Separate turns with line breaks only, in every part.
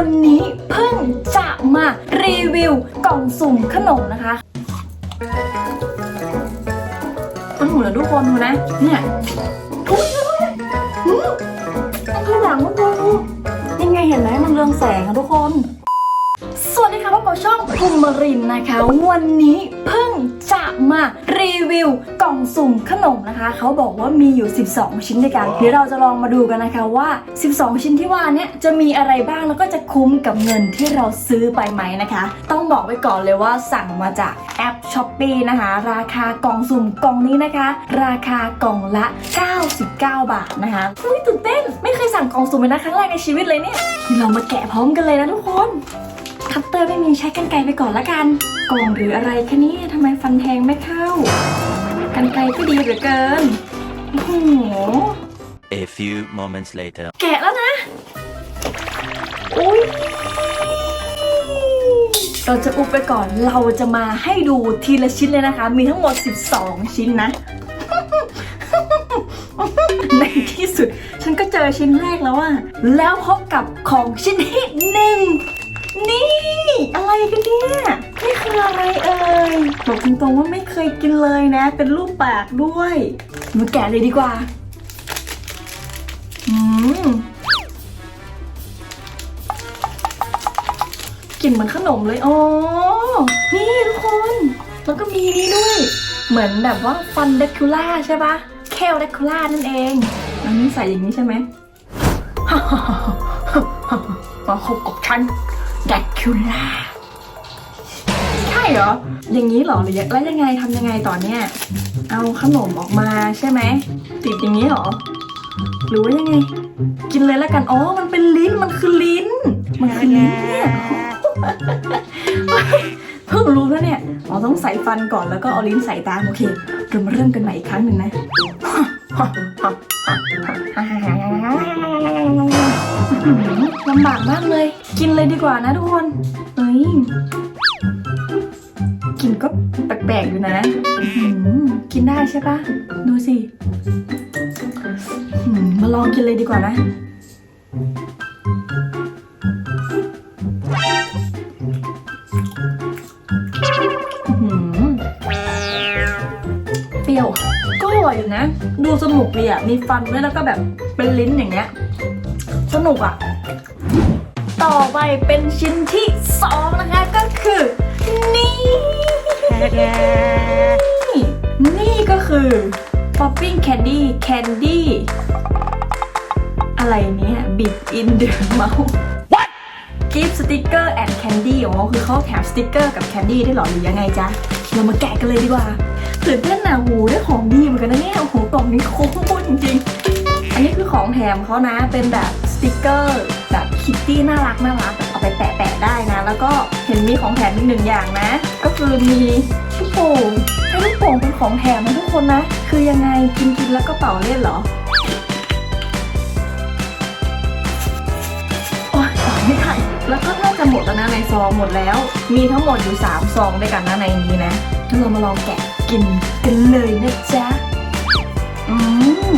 วันนี้เพิ่งจะมารีวิวกล่องสุ่มขนมนะคะมันหูนะทุกคนดูนะ เนี่ยทุกคนหืมข้างหลังมันดูยังไงเห็นไหมมันเรืองแสงอะทุกคน สวัสดีค่ะพบกับช่องภูมิรินนะคะ วันนี้เพิ่งจะมารีวิวกล่องสุ่มขนมนะคะ เขาบอกว่ามีอยู่ 12 ชิ้นด้วยกัน เดี๋ยวเราจะลองมาดูกันนะคะว่า 12 ชิ้นที่ว่าเนี้ยจะมีอะไรบ้างแล้วก็จะคุ้มกับเงินที่เราซื้อไปไหมนะคะ ต้องบอกไว้ก่อนเลยว่าสั่งมาจากแอป s h อ p e e นะคะ ราคากล่องสุ่มกล่องนี้นะคะ ราคากล่องละ 99 บาทนะคะอุ้ยตื่นเต้น ไม่เคยสั่งกล่องสุ่มเลยนะครั้งแรกในชีวิตเลยเนี่ยเดี๋ยวเรามาแกะพร้อมกันเลยนะทุกคน คัตเตอร์ไม่มีใช้กันไกรไปก่อนละกันกล่องหรืออะไรแค่นี้ทำไมฟันแทงไม่เข้า กันไกรก็ดีเหลือเกินโอ้โห
A few moments later.
แกะแล้วนะอุ้ยเราจะอุบไปก่อนเราจะมาให้ดูทีละชิ้นเลยนะคะ มีทั้งหมด 12 ชิ้นนะ ในที่สุด ฉันก็เจอชิ้นแรกแล้วอะแล้วพบกับของชิ้นที่หนึ่ง บอกตรงๆว่าไม่เคยกินเลยนะ เป็นรูปปากด้วย มาแกะเลยดีกว่า อืมกลิ่นเหมือนขนมเลยอ๋อนี่ทุกคน แล้วก็มีนี่ด้วย เหมือนแบบว่าฟันเดคูล่าใช่ปะแคลเดคูล่านั่นเอง อันนี้ใส่อย่างนี้ใช่ไหมมาคบกับฉันเดคูล่า เหรอ อย่างนี้เหรอหรือแล้วยังไงทำยังไงต่อเนี่ย เอาขนมออกมาใช่ไหมติดอย่างนี้เหรอ หรือว่ายังไง กินเลยแล้วกัน อ๋อ มันเป็นลิ้น มันคือลิ้น มันคือลิ้นเนี่ยเพิ่งรู้แล้วเนี่ยอ๋อต้องใส่ฟันก่อนแล้วก็เอาลิ้นใส่ตามโอเคเรามาเริ่มกันใหม่อีกครั้งหนึ่งนะลำบากมากเลย กินเลยดีกว่านะทุกคน เฮ้ย กินก็แปลกๆอยู่นะกินได้ใช่ปะดูสิมาลองกินเลยดีกว่านะอื้อหือเปรี้ยว ก็อร่อยอยู่นะ ดูสนุกดีอะ มีฟันด้วยแล้วก็แบบเป็นลิ้นอย่างเงี้ย สนุกอะ ต่อไปเป็นชิ้นที่สองนะคะก็คือ นี่ นี่ก็คือ popping candy candy อะไรเนี่ยบิด in the mouth what gift sticker and candy อ๋อคือเขาแถมสติกเกอร์กับแคนดี้ได้หรอหรือยังไงจ๊ะ เรามาแกะกันเลยดีกว่าตื่นเต้นนะหูได้ของดีเหมือนกันนะเนี่ยโอ้โหกล่องนี้คุ้มพูดจริงๆ อันนี้คือของแถมเขานะเป็นแบบสติกเกอร์แบบคิตตี้น่ารักน่ารัก แบบเอาไปแปะๆได้นะ แล้วก็เห็นมีของแถมอีกหนึ่งอย่างนะ ก็คือมีลูกโป่งให้ลูกโป่งเป็นของแถมนะทุกคนนะ คือยังไงกินกินแล้วก็เป่าเล่นเหรอโอ๊ยไม่ได้แล้วก็น่าจะหมดแล้วนะในซองหมดแล้ว มีทั้งหมดอยู่ 3 ซองด้วยกันนะในนี้นะงั้นเรามาลองแกะกินกันเลยนะจ๊ะ อืม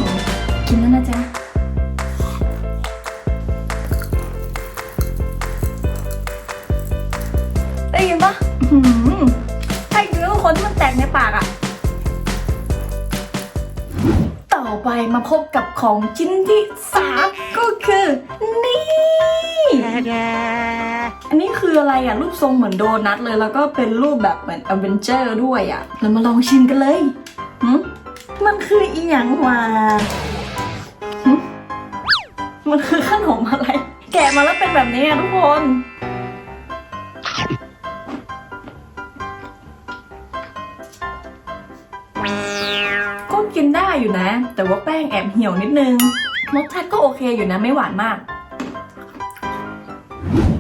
ได้ยินปะอื้อหือใช่คือคนที่มันแตกในปากอะต่อไปมาพบกับของชิ้นที่สามก็คือ นี่อันนี้คืออะไรอะรูปทรงเหมือนโดนัทเลยแล้วก็เป็นรูปแบบเหมือนอเวนเจอร์ด้วยอะเรามาลองชิมกันเลยหึมันคืออีหยังวะหึมันคือขนมอะไร แกะมาแล้วเป็นแบบนี้อะทุกคน กินได้อยู่นะ แต่ว่าแป้งแอบเหี่ยวนิดนึงรสชาติก็โอเคอยู่นะไม่หวานมาก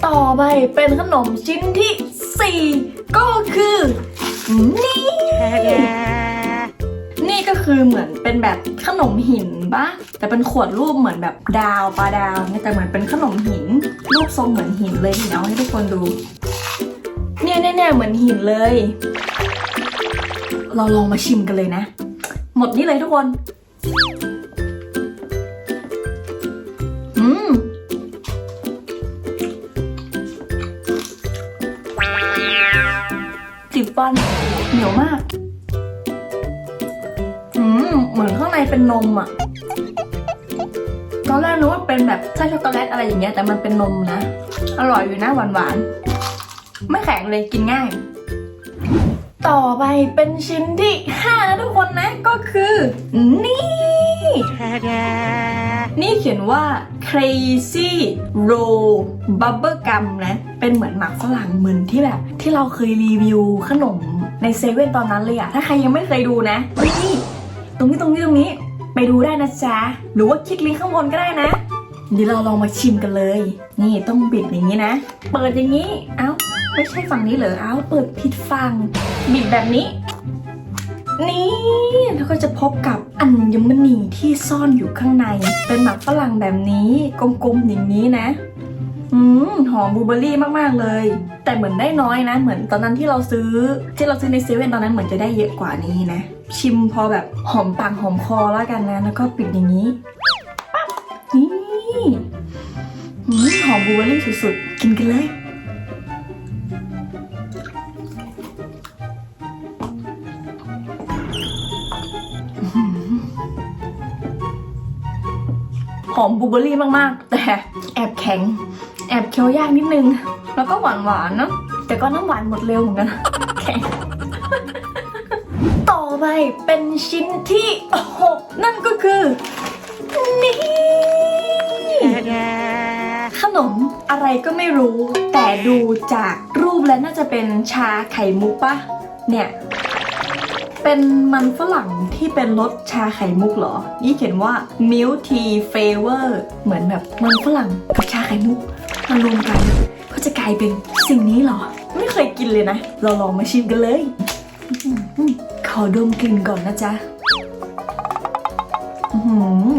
ต่อไปเป็นขนมชิ้นที่ 4 ก็คือ นี่นี่ก็คือเหมือนเป็นแบบขนมหินปะแต่เป็นขวดรูปเหมือนแบบดาวปลาดาวเนี่ยแต่เหมือนเป็นขนมหิน รูปทรงเหมือนหินเลยเดี๋ยวให้ทุกคนดู เนี่ยเนี่ยเนี่ยเหมือนหินเลย เราลองมาชิมกันเลยนะ หมดนี้เลยทุกคน อืมจิบฟันเหนียวมาก อืม เหมือนข้างในเป็นนมอะ่ะตอนแรกนึกว่าเป็นแบบไส้ช็อกโกแลตอะไรอย่างเงี้ยแต่มันเป็นนมนะ อร่อยอยู่นะหวานๆ ไม่แข็งเลยกินง่าย ต่อไปเป็นชิ้นที่ห้านะทุกคนนะก็คือ นี่ นี่เขียนว่า crazy roll bubble gum นะ เป็นเหมือนหมักฝรั่งเหมือนที่แบบ ที่เราเคยรีวิวขนมในเซเว่นตอนนั้นเลยอะถ้าใครยังไม่เคยดูนะ นี่ ตรงนี้ตรงนี้ตรงนี้ไปดูได้นะจ๊ะ หรือว่าคลิกลิงก์ข้างบนก็ได้นะเดี๋ยวเราลองมาชิมกันเลย นี่ต้องบิดอย่างนี้นะ เปิดอย่างนี้ เอ้า ไม่ใช่ฝั่งนี้เหรอเอ้าเปิดผิดฝั่งบิดแบบนี้ นี่แล้วก็จะพบกับอัญมณีที่ซ่อนอยู่ข้างใน เป็นหมักฝรั่งแบบนี้กลมๆอย่างนี้นะอืมหอมบลูเบอรี่มากๆเลย แต่เหมือนได้น้อยนะ เหมือนตอนนั้นที่เราซื้อ ที่เราซื้อในเซเว่นตอนนั้นเหมือนจะได้เยอะกว่านี้นะ ชิมพอแบบหอมปากหอมคอแล้วกันนะ แล้วก็ปิดอย่างนี้ปั๊บนี่หอมบลูเบอรี่สุดๆ กินกันเลย อมบลูเบอร์รี่มากๆ แต่แอบแข็ง แอบเคี้ยวยากนิดนึง แล้วก็หวานหวานๆนะแต่ก็น้ำหวานหมดเร็วเหมือนกันแข็งต่อไปเป็นชิ้นที่หกนั่นก็คือ นี่ขนมอะไรก็ไม่รู้ แต่ดูจากรูปแล้วน่าจะเป็นชาไข่มุกปะเนี่ย เป็นมันฝรั่งที่เป็นรสชาไข่มุกเหรอ นี่เขียนว่า milk tea flavor เหมือนแบบมันฝรั่งกับชาไข่มุกมารวมกันก็จะกลายเป็นสิ่งนี้เหรอ ไม่เคยกินเลยนะ เราลองมาชิมกันเลย ขอดมกลิ่นก่อนนะจ๊ะหือ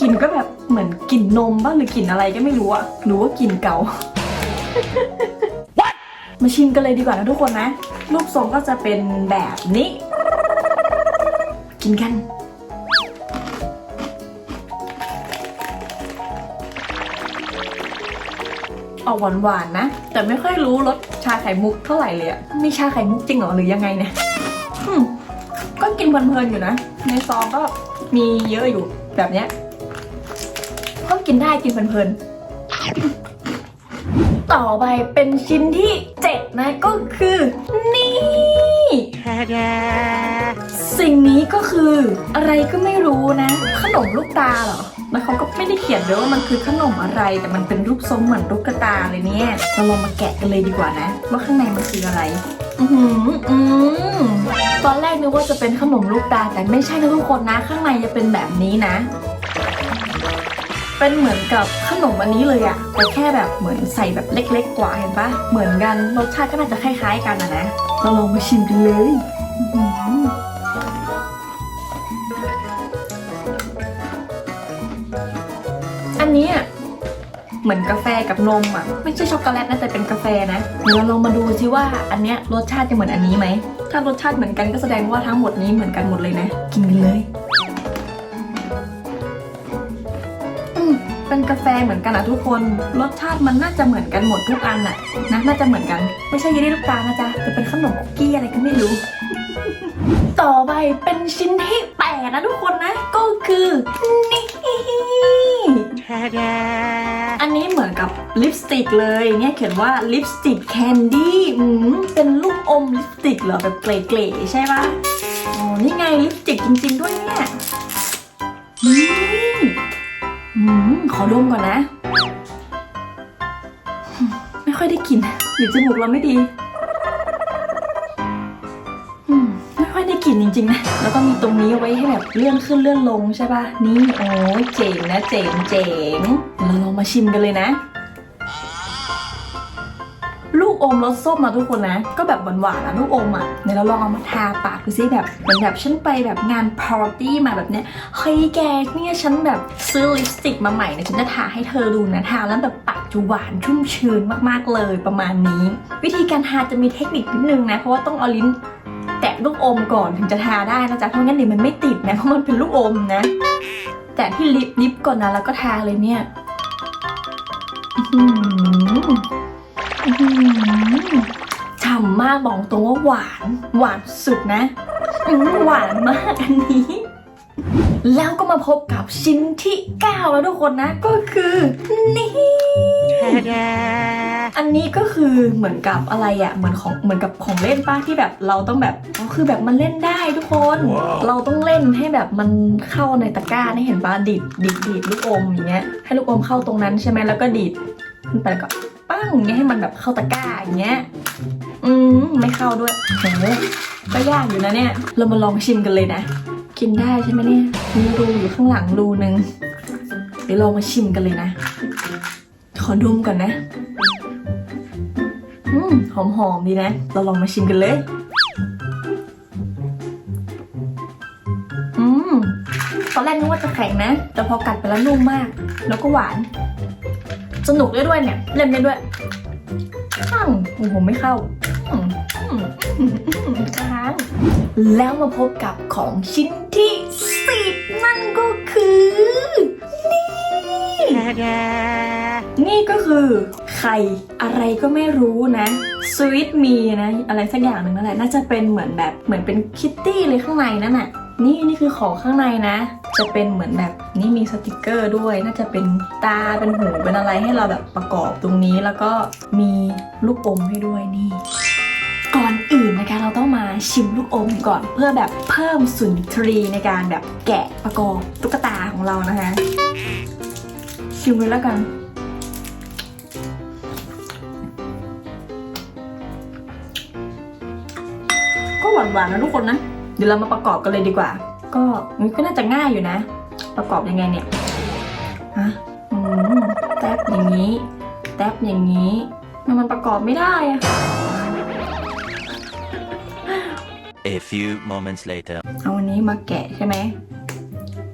กลิ่นก็แบบเหมือนกลิ่นนมบ้างหรือกลิ่นอะไรก็ไม่รู้อะหรือว่ากลิ่นเก่า มาชิมกันเลยดีกว่านะทุกคนนะ รูปทรงก็จะเป็นแบบนี้ กินกัน ออกหวานๆนะ แต่ไม่ค่อยรู้รสชาไข่มุกเท่าไหร่เลยอะมีชาไข่มุกจริงเหรอหรือยังไงเนี่ยก็กินเพลินๆอยู่นะ ในซองก็มีเยอะอยู่แบบเนี้ยก็กินได้กินเพลินๆต่อไปเป็นชิ้นที่เจ็ด นะก็คือ นี่สิ่งนี้ก็คืออะไรก็ไม่รู้นะ ขนมลูกตาเหรอแล้วเขาก็ไม่ได้เขียนด้วยว่ามันคือขนมอะไร แต่มันเป็นรูปทรงเหมือนลูกกระตาเลยเนี่ยเราลองมาแกะกันเลยดีกว่านะ ว่าข้างในมันคืออะไร อือหืออืมตอนแรกนึกว่าจะเป็นขนมลูกตาแต่ไม่ใช่นะทุกคนนะ ข้างในจะเป็นแบบนี้นะ เป็นเหมือนกับขนมอันนี้เลยอะแต่แค่แบบเหมือนใส่แบบเล็ก ๆ กว่าเห็นปะเหมือนกันรสชาติก็น่าจะคล้าย ๆ กันอะนะเราลองมาชิมกันเลยอื้อหืออันเนี้ยเหมือนกาแฟกับนมอะ ไม่ใช่ช็อกโกแลตนะแต่เป็นกาแฟนะเดี๋ยวเราลองมาดูซิว่าอันเนี้ยรสชาติจะเหมือนอันนี้ไหมถ้ารสชาติเหมือนกันก็แสดงว่าทั้งหมดนี้เหมือนกันหมดเลยนะ กินกันเลย เป็นกาแฟเหมือนกันอะทุกคน รสชาติมันน่าจะเหมือนกันหมดทุกอันอะนะน่าจะเหมือนกัน ไม่ใช่เยลลี่ลูกตาลนะจ๊ะแต่เป็นขนมคุกกี้อะไรก็ไม่รู้ ต่อไปเป็นชิ้นที่แปดนะทุกคนนะ ก็คือนี่อันนี้เหมือนกับลิปสติกเลยเนี่ยเขียนว่าลิปสติกแคนดี้อืมเป็นลูกอมลิปสติกเหรอแบบเกลๆใช่ปะอ๋อนี่ไงลิปสติกจริง ๆ ด้วยเนี่ย ขอดมก่อนนะ ไม่ค่อยได้กลินหรือจมูกเราไม่ดีไม่ค่อยได้กลิ่นจริงๆนะแล้วก็มีตรงนี้เอาไว้ให้แบบเลื่อนขึ้นเลื่อนลงใช่ป่ะนี่โอ้เจ๋งนะเจ๋งเจ๋งเราลองมาชิมกันเลยนะ กอมรสส้มนะทุกคนนะ ก็แบบหวานๆนะลูกอมอะเดี๋ยวเราลองเอามาทาปากดูซิแบบเหมือนแบบฉันไปแบบงานปาร์ตี้มาแบบเนี้ยเฮ้ยแกเนี่ยฉันแบบซื้อลิปสติกมาใหม่เนี่ยฉันจะทาให้เธอดูนะทาแล้วแบบปากจะหวานชุ่มชื้นมากๆเลยประมาณนี้ วิธีการทาจะมีเทคนิคนิดนึงนะเพราะว่าต้องเอาลิ้นแตะลูกอมก่อนถึงจะทาได้นะจ๊ะเพราะงั้นเดี๋ยวมันไม่ติดนะเพราะมันเป็นลูกอมนะ แตะที่ลิปลิปก่อนนะแล้วก็ทาเลยเนี่ย อื ฉ่ำมากบอกตรงว่าหวาน หวานสุดนะอืมหวานมากอันนี้ แล้วก็มาพบกับชิ้นที่ 9 แล้วทุกคนนะ ก็คือนี่อันนี้ก็คือเหมือนกับอะไรอะ่ะเหมือนของเหมือนกับของเล่นป้าที่แบบเราต้องแบบอ๋อคือแบบมันเล่นได้ทุกคน เราต้องเล่นให้แบบมันเข้าในตะกร้านี่เห็นปะดีดดีดดีดลูกอมอย่างเงี้ยให้ลูกอมเข้าตรงนั้นใช่ไหมแล้วก็ดีดขึ้นไปแล้วก็ ปั้งอย่างเงี้ยให้มันแบบเข้าตะกร้าอย่างเงี้ย อืมไม่เข้าด้วยโหก็ยากอยู่นะเนี่ย เรามาลองชิมกันเลยนะ กินได้ใช่ไหมเนี่ย มีรูอยู่ข้างหลังรูนึง เดี๋ยวเรามาชิมกันเลยนะ ขอดมก่อนนะ อืมหอมๆดีนะ เราลองมาชิมกันเลย อืมตอนแรกนึกว่าจะแข็งนะ แต่พอกัดไปแล้วนุ่มมาก แล้วก็หวาน สนุกได้ด้วยเนี่ย เล่นได้ด้วยอืมโอ้โหไม่เข้าค้างแล้วมาพบกับของชิ้นที่สิบนั่นก็คือ นี่นี่ก็คือไข่อะไรก็ไม่รู้นะสวิตมีนะ อะไรสักอย่างหนึ่งนั่นแหละน่าจะเป็นเหมือนแบบเหมือนเป็นคิตตี้เลยข้างในนั่นน่ะ นี่นี่คือของข้างในนะ จะเป็นเหมือนแบบนี่มีสติกเกอร์ด้วย น่าจะเป็นตาเป็นหูเป็นอะไรให้เราแบบประกอบตรงนี้แล้วก็มีลูกอมให้ด้วยนี่ก่อนอื่นนะคะเราต้องมาชิมลูกอมก่อนเพื่อแบบเพิ่มสุนทรีในการแบบแกะประกอบตุ๊กตาของเรานะคะ ชิมเลยแล้วกัน ก็หวานๆนะทุกคนนะ เดี๋ยวเรามาประกอบกันเลยดีกว่า ก็มันก็น่าจะง่ายอยู่นะ ประกอบยังไงเนี่ยฮะอืมแทบอย่างนี้แทบอย่างนี้มันมันประกอบไม่ได้อะ
A few moments later.
เอาอันนี้มาแกะใช่ไหม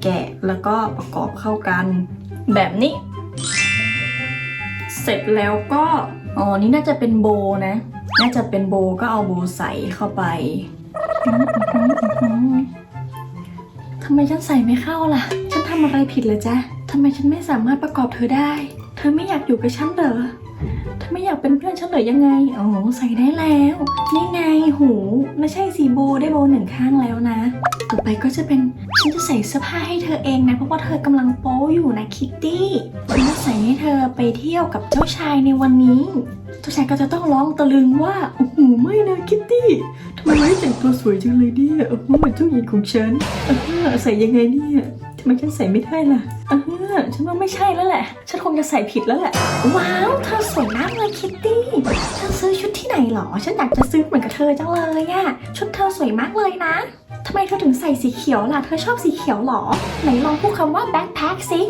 แกะแล้วก็ประกอบเข้ากันแบบนี้ เสร็จแล้วก็ อ๋อ นี่น่าจะเป็นโบนะ น่าจะเป็นโบก็เอาโบใส่เข้าไปอื้อหืออื้อหือ ทำไมฉันใส่ไม่เข้าล่ะ ฉันทำอะไรผิดเหรอจ๊ะทำไมฉันไม่สามารถประกอบเธอได้ เธอไม่อยากอยู่กับฉันเหรอ เธอไม่อยากเป็นเพื่อนฉันเหรือยังไง โอ๋อใส่ได้แล้ว นี่ไงหู ไม่ใช่สีโบได้โบหนึ่งข้างแล้วนะ ต่อไปก็จะเป็น ฉันจะใส่เสื้อผ้าให้เธอเองนะ เพราะว่าเธอกำลังโป๊อยู่นะคิตตี้ฉันจะใส่ให้เธอไปเที่ยวกับเจ้าชายในวันนี้ เจ้าชายก็จะต้องร้องตะลึงว่า โอ้โหไม่นะคิตตี้ทำไมไม่แต่งตัวสวยจังเลยเนี่ยโอ้โหเหมือนเจ้าหญิงของฉันใส่ยังไงเนี่ยำไมฉันใส่ไม่ได้ล่ะเออฉันว่าไม่ใช่แล้วแหละ ฉันคงจะใส่ผิดแล้วแหละ ว้าว เธอสวยมากเลยคิตตี้เธอซื้อชุดที่ไหนหรอ ฉันอยากจะซื้อเหมือนกับเธอจังเลยอะชุดเธอสวยมากเลยนะทำไมเธอถึงใส่สีเขียวล่ะ เธอชอบสีเขียวหรอ ไหนลองพูดคำว่า backpack สิ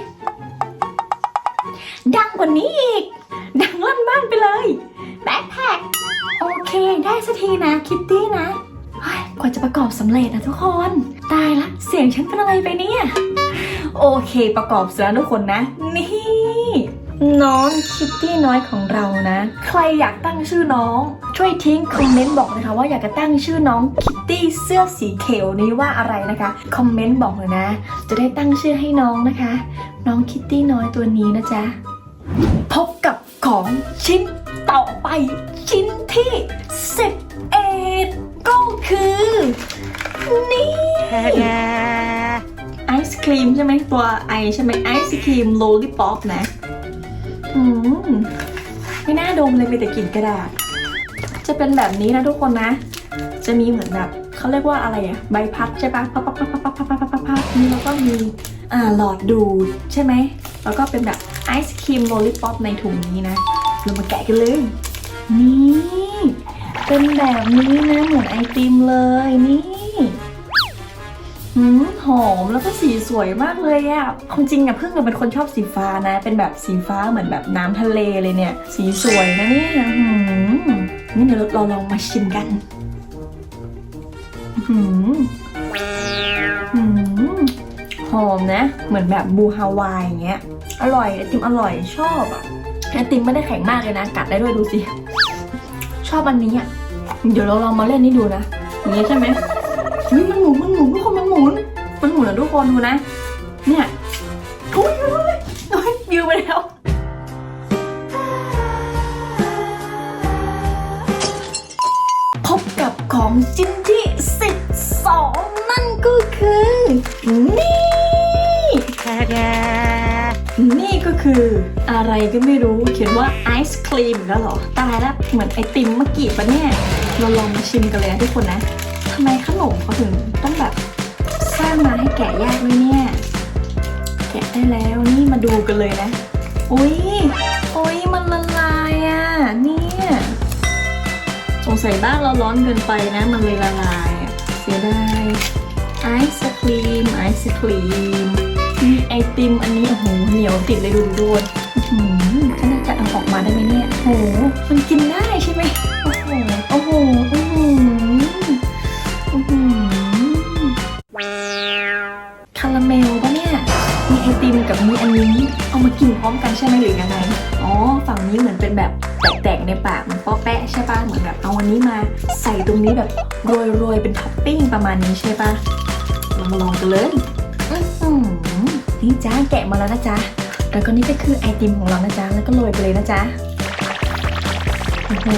ดังกว่านี้อีก ดังลั่นบ้านไปเลย backpack โอเค ได้สักทีนะคิตตี้นะกว่าจะประกอบสำเร็จนะทุกคน ตายละ เสียงฉันเป็นอะไรไปเนี่ย โอเคประกอบเสร็จแล้วทุกคนนะ นี่ น้องคิตตี้น้อยของเรานะ ใครอยากตั้งชื่อน้อง ช่วยทิ้งคอมเมนต์บอกนะคะว่าอยากจะตั้งชื่อน้องคิตตี้เสื้อสีเขียวนี้ว่าอะไรนะคะคอมเมนต์บอกเลยนะ จะได้ตั้งชื่อให้น้องนะคะ น้องคิตตี้น้อยตัวนี้นะจ๊ะพบกับของชิ้นต่อไป ชิ้นที่11ก็คือ นี่ ศครีมใช่ไหมตัวไอใช่ไหมไอศครีมโลลิปอปนะ อืมไม่น่าดมเลยมีแต่กลิ่นกระดาษ จะเป็นแบบนี้นะทุกคนนะ จะมีเหมือนแบบเขาเรียกว่าอะไรอะใบพัดใช่ปะพับพับพับพับพับพับพับพับพับนี่แล้วก็มีอ่าหลอดดูดใช่ไหม แล้วก็เป็นแบบไอศครีมโลลิปอปในถุงนี้นะเรามาแกะกันเลย นี่ เป็นแบบนี้นะเหมือนไอติมเลยนี่ หืมหอมแล้วก็สีสวยมากเลยอะความจริงอะเพิ่งเป็นคนชอบสีฟ้านะ เป็นแบบสีฟ้าเหมือนแบบน้ำทะเลเลยเนี่ย สีสวยนะเนี่ยหืมนี่เดี๋ยวเราลองมาชิมกันหืมหืมหอมนะ เหมือนแบบบูฮาวายอย่างเงี้ย อร่อยไอติมอร่อยชอบอะไอติมไม่ได้แข็งมากเลยนะ กัดได้ด้วยดูสิ ชอบอันนี้อะเดี๋ยวเราลองมาเล่นนี่ดูนะอย่างนี้ใช่ไหมมันหมุนมันหมุนทุกคนมัน มันหมุนอะทุกคนดูนะ เนี่ยอุ้ยอุ้ยอุ้ยยืมไปแล้วพบกับของชิ้นที่12 นั่นก็คือ นี่นี่ก็คืออะไรก็ไม่รู้เขียนว่าไอศครีมแล้วหรอ ตายแล้วเหมือนไอติมเมื่อกี้ปะเนี่ย เราลองมาชิมกันเลยนะทุกคนนะทำไมขนมเขาถึงต้องแบบางมาให้แกะยากด้วยเนี่ย แกะได้แล้วนี่มาดูกันเลยนะ อุ้ยโอ้ยมันละลายอะ เนี่ย สงสัยบ้านเราร้อนเกินไปนะ มันเลยละลาย เสียดายไอศครีมไอศครีมมีไอติมอันนี้โอ้โหเหนียวติดเลยดูดูดอื้อหือฉันจะเอาออกมาได้ไหมเนี่ยโอ้โหมันกินได้ใช่ไหม มีไอติมกับมีอันนี้ เอามากินพร้อมกันใช่ไหมหรือยังไง อ๋อ ฝั่งนี้เหมือนเป็นแบบแตกๆในปากเหมันป้อแปะใช่ปะเหมือนแบบเอาอันนี้มาใส่ตรงนี้แบบโรยๆเป็นท็อปปิ้งประมาณนี้ใช่ปะเรามาลองกันเลยอื้อหือนี่จ้าแกะมาแล้วนะจ๊ะแล้วก็นี่ก็คือไอติมของเรานะจ๊ะแล้วก็โรยไปเลยนะจ๊ะโอ้โห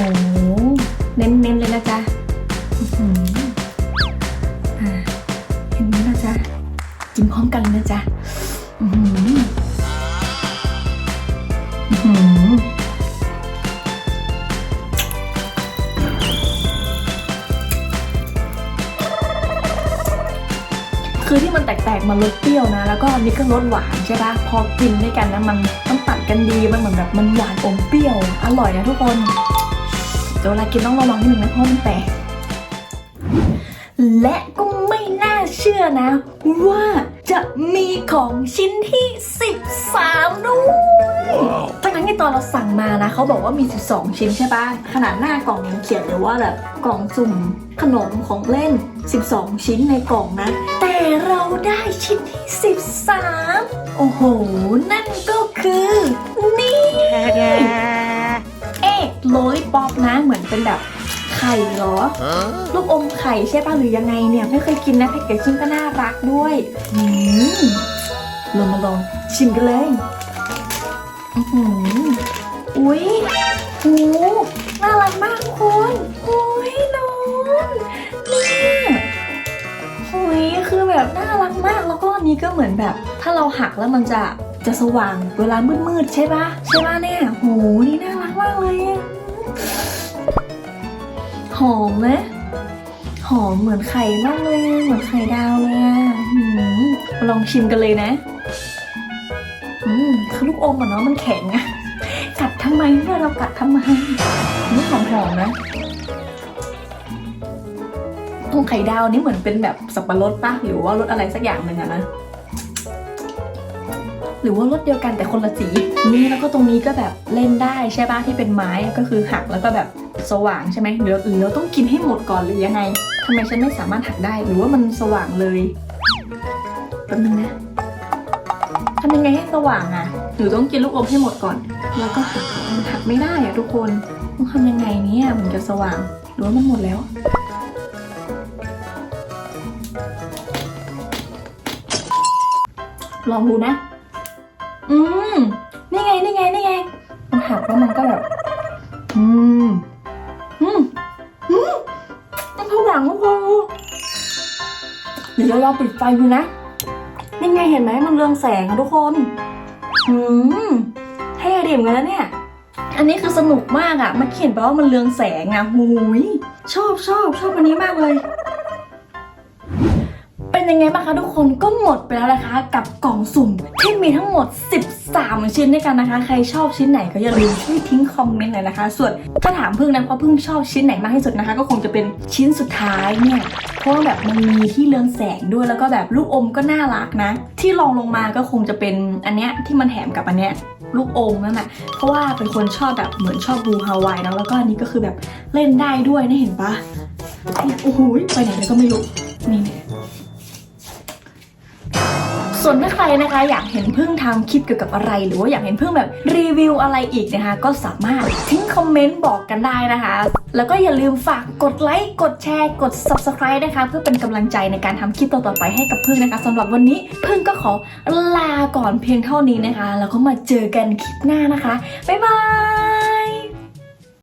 เน้นๆเลยนะจ๊ะอื้อหืออ่าเห็นไหมนะจ๊ะกินพร้อมกันนะจ๊ะ มันรสเปรี้ยวนะ แล้วก็นี่ก็รสหวานใช่ปะพอกินด้วยกันนะมันต้องตัดกันดีมันเหมือนแบบมันหวานอมเปรี้ยว อร่อยนะทุกคนเดี๋ยวเวลากินต้องระวังนิดนึงนะเพราะมันแตกและก็ไม่น่าเชื่อนะ ว่าจะมีของชิ้นที่ 13 ด้วยทั้งนั้นที่ ตอนเราสั่งมานะเขาบอกว่ามี 12 ชิ้นใช่ปะขนาดหน้ากล่องยังเขียนเลยว่าแบบกล่องสุ่มขนมของเล่น 12 ชิ้นในกล่องนะ แต่เราได้ชิ้นที่ 13 โอ้โห นั่นก็คือ นี่เอ๊ะโลลิปอปนะเหมือนเป็นแบบไข่เหรอ ลูกอมไข่ใช่ป่ะหรือยังไงเนี่ย ไม่เคยกินนะแพ็กเกจจิ้งก็น่ารักด้วย อืมเรามาลองชิมกันเลย อื้อหืออุ้ยหูน่ารักมากทุกคนอุ้ยน้องเนี่ยหุยคือแบบน่ารักมากแล้วก็อันนี้ก็เหมือนแบบ ถ้าเราหักแล้วมันจะจะสว่างเวลามืดๆใช่ปะใช่ปะเนี่ยโหนี่น่ารักมากเลยอะหอมไหมหอมเหมือนไข่มากเลย เหมือนไข่ดาวเลยอะลองชิมกันเลยนะ คือลูกอมอะเนาะมันแข็งอะกัดทำไมเนี่ยเรากัดทำไมนี่หอมหอมๆนะตรงไข่ดาวนี่เหมือนเป็นแบบสับปะรดปะหรือว่ารสอะไรสักอย่างหนึ่งอะนะหรือว่ารสเดียวกันแต่คนละสีนี่แล้วก็ตรงนี้ก็แบบเล่นได้ใช่ปะที่เป็นไม้ก็คือหักแล้วก็แบบสว่างใช่ไหมหรือหรือเราต้องกินให้หมดก่อนหรือยังไงทำไมฉันไม่สามารถหักได้หรือว่ามันสว่างเลยแป๊บนึงนะำยังไงให้สว่างอะหรือต้องกินลูกอมให้หมดก่อน แล้วก็หักมันหักไม่ได้อะทุกคนต้องทำยังไงเนี่ยมันจะสว่างหรือว่ามันหมดแล้วลองดูนะ อืม นี่ไง นี่ไง นี่ไง มันหักแล้วมันก็แบบ อืม อืม อืมมันสว่างมากเลยเดี๋ยวเราลองปิดไฟดูนะ ไงเห็นไหมมันเรืองแสงอะทุกคนอืมเท่ดีเหมอนกันแล้วเนี่ย อันนี้คือสนุกมากอะมันเขียนไปว่ามันเรืองแสงอะหูยชอบชอบชอบอันนี้มากเลย เป็นยังไงบ้างคะทุกคนก็หมดไปแล้วนะคะ กับกล่องสุ่มที่มีทั้งหมด 13 ชิ้นด้วยกันนะคะ ใครชอบชิ้นไหนก็อย่าลืมช่วยทิ้งคอมเมนต์หน่อยนะคะ ส่วนถ้าถามพึ่งนะเพราะพึ่งชอบชิ้นไหนมากที่สุดนะคะ ก็คงจะเป็นชิ้นสุดท้ายเนี่ยเพราะว่าแบบมันมีที่เรืองแสงด้วยแล้วก็แบบลูกอมก็น่ารักนะ ที่รองลงมาก็คงจะเป็นอันเนี้ยที่มันแถมกับอันเนี้ยลูกอมนั่นแหละเพราะว่าเป็นคนชอบแบบเหมือนชอบบูฮาวายเนอะแล้วก็อันนี้ก็คือแบบเล่นได้ด้วยนะเห็นปะโอ้โหไปไหนก็ไม่รู้นี่ ส่วนถ้าใครนะคะอยากเห็นพึ่งทำคลิปเกี่ยวกับอะไร หรือว่าอยากเห็นพึ่งแบบรีวิวอะไรอีกนะคะ ก็สามารถทิ้งคอมเมนต์บอกกันได้นะคะ แล้วก็อย่าลืมฝากกดไลค์กดแชร์กด subscribe นะคะ เพื่อเป็นกำลังใจในการทำคลิปต่อๆไปให้กับพึ่งนะคะสำหรับวันนี้พึ่งก็ขอลาก่อนเพียงเท่านี้นะคะ แล้วก็มาเจอกันคลิปหน้านะคะบ๊ายบาย